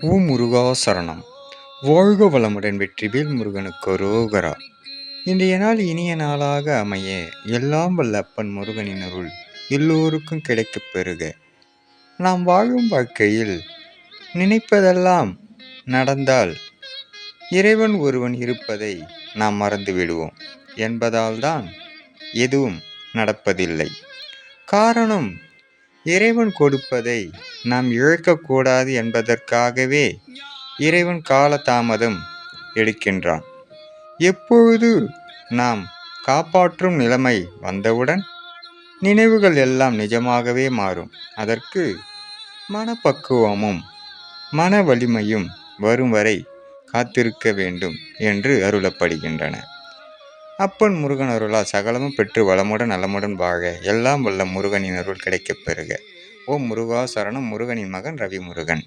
ஓ முருகா சரணம். வாழ்க வளமுடன் வெற்றிவேல் முருகனுக்கு ரோகரா. இன்றைய நாள் இனிய நாளாக அமைய எல்லாம் வல்ல அப்பன் முருகனின் அருள் எல்லோருக்கும் கிடைக்கப் பெறுக. நாம் வாழும் வாழ்க்கையில் நினைப்பதெல்லாம் நடந்தால் இறைவன் ஒருவன் இருப்பதை நாம் மறந்து விடுவோம். என்பதால்தான் எதுவும் நடப்பதில்லை. காரணம் இறைவன் கொடுப்பதை நாம் இழக்கக்கூடாது என்பதற்காகவே இறைவன் காலதாமதம் எடுக்கின்றான். எப்பொழுது நாம் காப்பாற்றும் நிலைமை வந்தவுடன் நினைவுகள் எல்லாம் நிஜமாகவே மாறும். அதற்கு மனப்பக்குவமும் மன வலிமையும் வரும் வரை காத்திருக்க வேண்டும் என்று அருளப்படுகின்றன. அப்பன் முருகன் அருளால் சகலமும் பெற்று வளமுடன் நலமுடன் வாழ எல்லாம் வல்ல முருகனின் அருள் கிடைக்கப் பெறுக. ஓம் முருகா சரணம் முருகனின் மகன் ரவி முருகன்